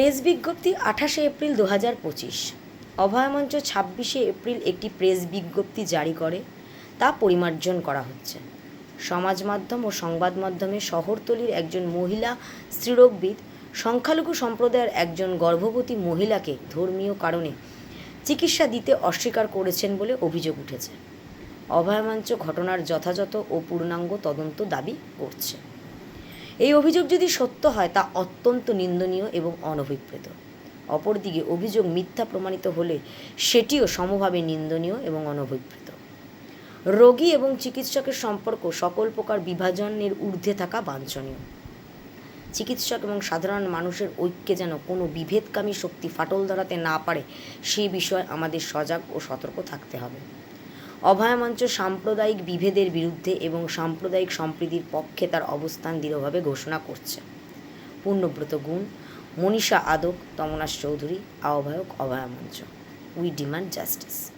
Press বিজ্ঞপ্তি আঠাশে April দু হাজার পঁচিশ। অভয়মঞ্চ ছাব্বিশে এপ্রিল একটি প্রেস বিজ্ঞপ্তি জারি করে, তা পরিমার্জন করা হচ্ছে। সমাজ মাধ্যম ও সংবাদ মাধ্যমে শহরতলির একজন মহিলা স্ত্রীরোগবিদ, সংখ্যালঘু সম্প্রদায়ের একজন গর্ভবতী মহিলাকে ধর্মীয় কারণে চিকিৎসা দিতে অস্বীকার করেছেন বলে অভিযোগ উঠেছে। অভয়মঞ্চ ঘটনার যথাযথ ও পূর্ণাঙ্গ তদন্ত দাবি করছে। এই অভিযোগ যদি সত্য হয়, তা অত্যন্ত নিন্দনীয় এবং অনভিপ্রেত। অপরদিকে অভিযোগ মিথ্যা প্রমাণিত হলে সেটিও সমভাবে নিন্দনীয় এবং অনভিপ্রেত। রোগী এবং চিকিৎসকের সম্পর্ক সকল প্রকার বিভাজনের ঊর্ধ্বে থাকা বাঞ্ছনীয়। চিকিৎসক এবং সাধারণ মানুষের ঐক্যে যেন কোনো বিভেদকামী শক্তি ফাটল ধরাতে না পারে সেই বিষয়ে আমাদের সজাগ ও সতর্ক থাকতে হবে। অভয়মঞ্চ সাম্প্রদায়িক বিভেদের বিরুদ্ধে এবং সাম্প্রদায়িক সম্প্রীতির পক্ষে তার অবস্থান দৃঢ়ভাবে ঘোষণা করছে। পূর্ণব্রত গুণ, মনীষা আদক, তমনাশ চৌধুরী, আহ্বায়ক অভয়মঞ্চ। We demand justice.